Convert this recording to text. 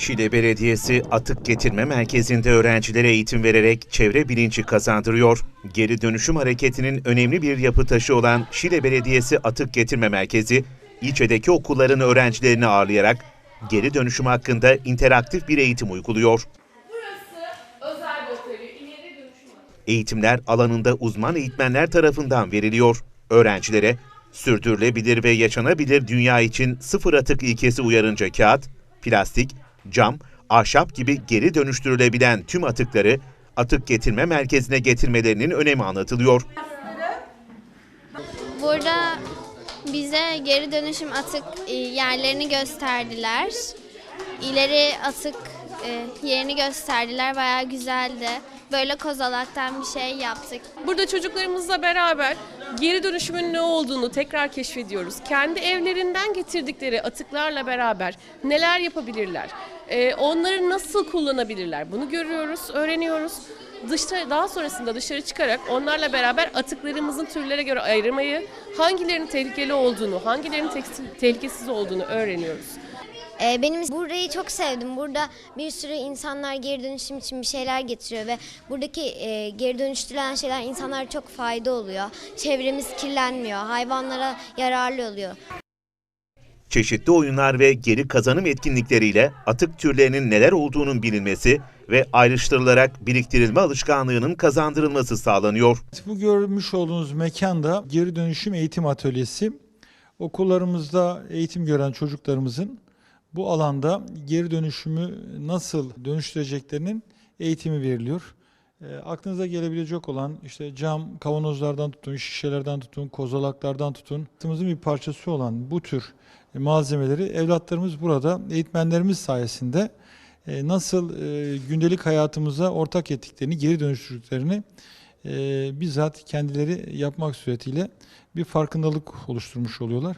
Şile Belediyesi Atık Getirme Merkezi'nde öğrencilere eğitim vererek çevre bilinci kazandırıyor. Geri dönüşüm hareketinin önemli bir yapı taşı olan Şile Belediyesi Atık Getirme Merkezi, ilçedeki okulların öğrencilerini ağırlayarak geri dönüşüm hakkında interaktif bir eğitim uyguluyor. Eğitimler alanında uzman eğitmenler tarafından veriliyor. Öğrencilere sürdürülebilir ve yaşanabilir dünya için sıfır atık ilkesi uyarınca kağıt, plastik, cam, ahşap gibi geri dönüştürülebilen tüm atıkları atık getirme merkezine getirmelerinin önemi anlatılıyor. Burada bize geri dönüşüm atık e, yerlerini gösterdiler. İleri atık e, yerini gösterdiler. Bayağı güzeldi. Böyle kozalaktan bir şey yaptık. Burada çocuklarımızla beraber geri dönüşümün ne olduğunu tekrar keşfediyoruz. Kendi evlerinden getirdikleri atıklarla beraber neler yapabilirler? Ee, onları nasıl kullanabilirler? Bunu görüyoruz, öğreniyoruz. Dışta, daha sonrasında dışarı çıkarak onlarla beraber atıklarımızın türlere göre ayırmayı, hangilerinin tehlikeli olduğunu, hangilerinin tehlikesiz olduğunu öğreniyoruz. Ee, Benim burayı çok sevdim. Burada bir sürü insanlar geri dönüşüm için bir şeyler getiriyor ve buradaki e, geri dönüştürülen şeyler insanlara çok fayda oluyor. Çevremiz kirlenmiyor, hayvanlara yararlı oluyor. Çeşitli oyunlar ve geri kazanım etkinlikleriyle atık türlerinin neler olduğunun bilinmesi ve ayrıştırılarak biriktirilme alışkanlığının kazandırılması sağlanıyor. Bu görmüş olduğunuz mekanda geri dönüşüm eğitim atölyesi. Okullarımızda eğitim gören çocuklarımızın bu alanda geri dönüşümü nasıl dönüştüreceklerinin eğitimi veriliyor. E, aklınıza gelebilecek olan işte cam kavanozlardan tutun, şişelerden tutun, kozalaklardan tutun. Hayatımızın bir parçası olan bu tür malzemeleri evlatlarımız burada eğitmenlerimiz sayesinde e, nasıl e, gündelik hayatımıza ortak ettiklerini, geri dönüştürdüklerini e, bizzat kendileri yapmak suretiyle bir farkındalık oluşturmuş oluyorlar.